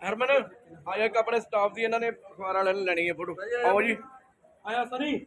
ਹਰਮਨ ਆਇਆ ਇੱਕ ਆਪਣੇ ਸਟਾਫ ਦੀ ਇਹਨਾਂ ਨੇ ਅਖਬਾਰ ਵਾਲਿਆਂ ਨੇ ਲੈਣੀ ਹੈ ਫੋਟੋ। ਆਓ ਜੀ। ਆਇਆ ਸਨੀ।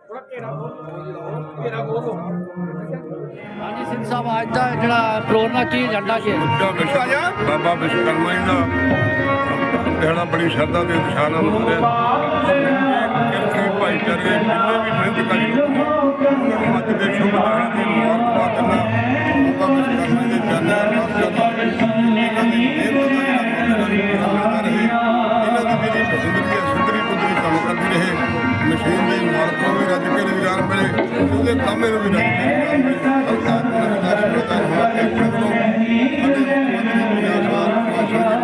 ਥੋੜਾ ਘੇਰਾ ਘੇਰਾ ਬੋਲੋ ਹਾਂਜੀ, ਸਿੰਘ ਸਾਹਿਬ, ਅੱਜ ਦਾ ਜਿਹੜਾ ਪ੍ਰੋਗਰਾਮ ਕੀ ਏਜੰਡਾ ਕੀ ਹੈ? ਬਾਬਾ ਵਿਸ਼ਵਕਰਮਾ ਜੀ ਦਾ। ਦਿਹਾੜਾ ਬੜੀ ਸ਼ਰਧਾ ਤੇ ਉਤਸ਼ਾਹ ਨਾਲ ਮਨਾਉਂਦੇ ਆ। ਕਿਰਤੀ ਭਾਈਚਾਰੇ ਜ਼ਿੰਦਗੀ ਹੈ ਸੁੰਦਰੀ ਕੰਮ ਕਰਦੀ ਰਹੇ। ਮਸ਼ੀਨ ਦੇ ਮਾਲਕ ਨੂੰ ਵੀ ਰੱਜ ਕੇ ਰੁਜ਼ਗਾਰ ਮਿਲੇ, ਉਹਦੇ ਕਾਮੇ ਨੂੰ ਵੀ ਰੱਜ ਕੇ ਰੁਜ਼ਗਾਰ ਮਿਲੇ। ਸਰਕਾਰ ਉਹਨਾਂ ਦਾ ਸ਼ੁਕਰਗੁਜ਼ਾਰ ਹੋਣਾ ਕਿ ਆਪਣੇ ਸਾਡੇ ਮੁੱਖ ਮੰਤਰੀ ਪੰਜਾਬ ਸਰਕਾਰ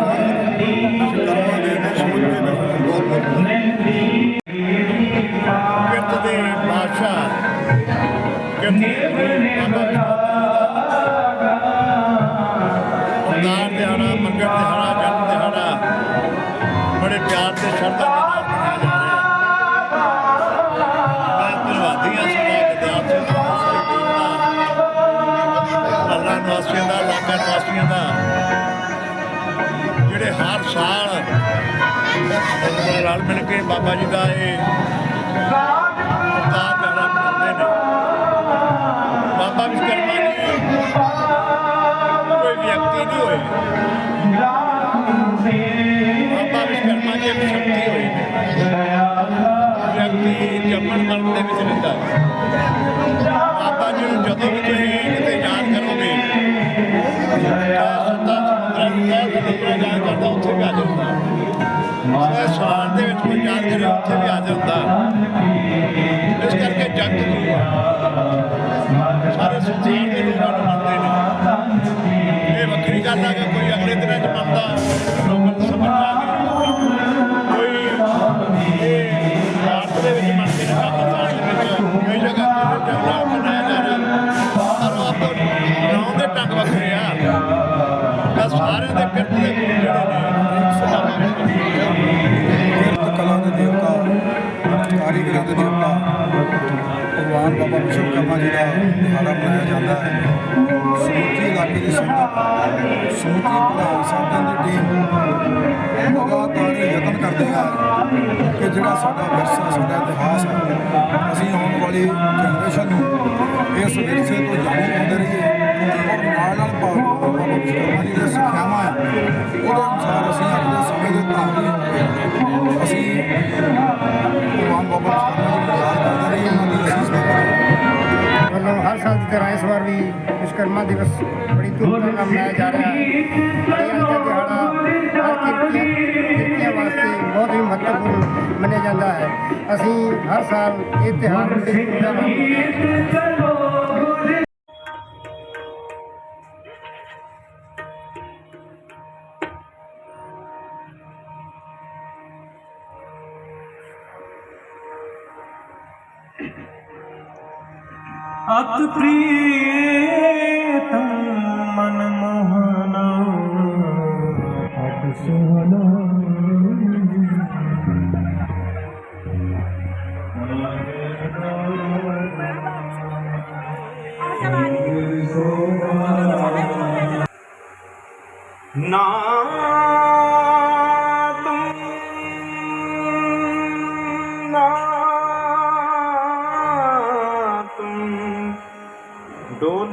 ਵਿਸ਼ਵਕਰਮਾ ਦੇ ਦੇ ਸਮੁੱਚੇ ਬਹੁਤ ਬਹੁਤ ਕਿਰਤ ਦੇ ਬਾਦਸ਼ਾਹ, ਕਿਰਤ ਦੇ ਬਾਬਾ ਅਵਤਾਰ ਦਿਹਾੜਾ, ਮੰਗਲ ਦਿਹਾੜਾ, ਜਨਮ ਦਿਹਾੜਾ ਬੜੇ ਪਿਆਰ ਤੇ ਸ਼ਰਧਾ ਦੇ ਨਾਲ ਮਨਾਇਆ ਜਾ ਰਿਹਾ ਹੈ। ਮੈਂ ਧੰਨਵਾਦੀ ਹਾਂ ਸਾਡਾ ਵਿਦਿਆਰਥੀਆਂ ਦਾ ਅੱਲਾ ਨਿਵਾਸੀਆਂ ਦਾ ਇਲਾਕਾ ਨਿਵਾਸੀਆਂ ਦਾ ਜਿਹੜੇ ਹਰ ਸਾਲ ਰਲ ਮਿਲ ਕੇ ਬਾਬਾ ਜੀ ਦਾ ਇਹ ਅਵਤਾਰ ਵਿਅਕਤੀ ਦੇ ਵਿੱਚ ਰਹਿੰਦਾ ਬਾਬਾ ਜੀ ਨੂੰ ਜਦੋਂ ਵੀ ਤੁਸੀਂ ਕਿਤੇ ਯਾਦ ਕਰੋਗੇ ਸੱਤਾ ਸਮੁੰਦਰਾਂ ਦਾ ਸਮੁੰਦਰਾਂ ਯਾਦ ਕਰਦਾ, ਉੱਥੇ ਵੀ ਆ ਜਾਂਦਾ ਹੈ ਸਵਾਲ ਦੇ ਵਿੱਚ ਕੋਈ ਯਾਦ ਕਰੇ ਉੱਥੇ ਵੀ ਆ ਜਾਂਦਾ ਇਸ ਕਰਕੇ ਜਗਤ ਨੂੰ ਸਾਰੇ ਸੰਸਾਰ ਦੇ ਲੋਕਾਂ ਨੂੰ ਮੰਨਦੇ ਨੇ। ਇਹ ਵੱਖਰੀ ਗੱਲ ਹੈ ਕਿ ਕੋਈ ਅਗਲੇ ਦਿਨਾਂ 'ਚ ਮੰਨਦਾ, ਲੋਕਾਂ ਨੂੰ ਸਮਝ ਸਾਰਿਆਂ ਦੇ ਗੁਣ ਜਿਹੜੇ ਨੇ ਕਲਾ ਦੇ ਦੇਵਤਾ, ਕਾਰੀਗਰਾਂ ਦੇ ਦੇਵਤਾ, ਭਗਵਾਨ ਬਾਬਾ ਵਿਸ਼ਵਕਰਮਾ ਜੀ ਦਾ ਦਿਹਾੜਾ ਮਨਾਇਆ ਜਾਂਦਾ ਹੈ। ਸਮੁੱਚੇ ਇਲਾਕੇ ਦੀ ਸੰਗਤ, ਸਮੁੱਚੀ ਪ੍ਰਧਾਨ ਸਾਹਿਬਾਨ ਦੀ ਟੀਮ ਲਗਾਤਾਰ ਯਤਨ ਕਰਦੇ ਹੈ ਕਿ ਜਿਹੜਾ ਸਾਡਾ ਵਿਰਸਾ, ਸਾਡਾ ਇਤਿਹਾਸ ਹੈ, ਅਸੀਂ ਆਉਣ ਵਾਲੀ ਜਨਰੇਸ਼ਨ ਨੂੰ ਇਸ ਵਿਰਸੇ ਤੋਂ ਜਾਣੂ ਪਾਉਂਦੇ ਤਰ੍ਹਾਂ ਇਸ ਵਾਰ ਵੀ ਵਿਸ਼ਵਕਰਮਾ ਦਿਵਸ ਬੜੀ ਧੂਮਧਾਮ ਨਾਲ ਮਨਾਇਆ ਜਾ ਰਿਹਾ ਹੈ। ਅੱਜ ਦਾ ਦਿਹਾੜਾ ਹਰ ਕਿਰਤੀਆਂ ਵਾਸਤੇ ਬਹੁਤ ਹੀ ਮਹੱਤਵਪੂਰਨ ਮੰਨਿਆ ਜਾਂਦਾ ਹੈ। ਅਸੀਂ ਹਰ ਸਾਲ ਇਹ ਤਿਉਹਾਰ ਬੜੀ ਧੂਮਧਾਮ ਨਾਲ ਅਤ ਪ੍ਰੀਤਮ ਮਨ ਮੋਹਨਾ ਅਤ ਸੁਹਨਾ ਨਾ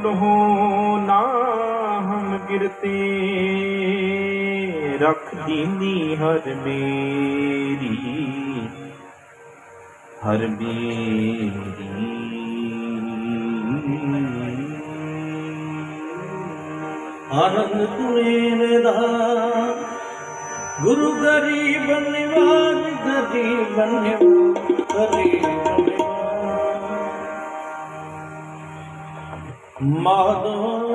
ਡੋਲਹੁ ਨਾ ਹਮ ਗਿਰਤੇ ਰਖ ਦੀਨੀ ਹਰ ਮੇਰੀ ਹਰ ਮੇਰੀ। ਆਨੰਦ ਤੁਰੇ ਦਾ ਗੁਰੂ ਗਰੀਬ ਨਿਵਾਜ ਗਰੀਬ ਨਿਵਾਜ, ਗਰੀਬ ਨਿਵਾਜ ਮਾਧੋ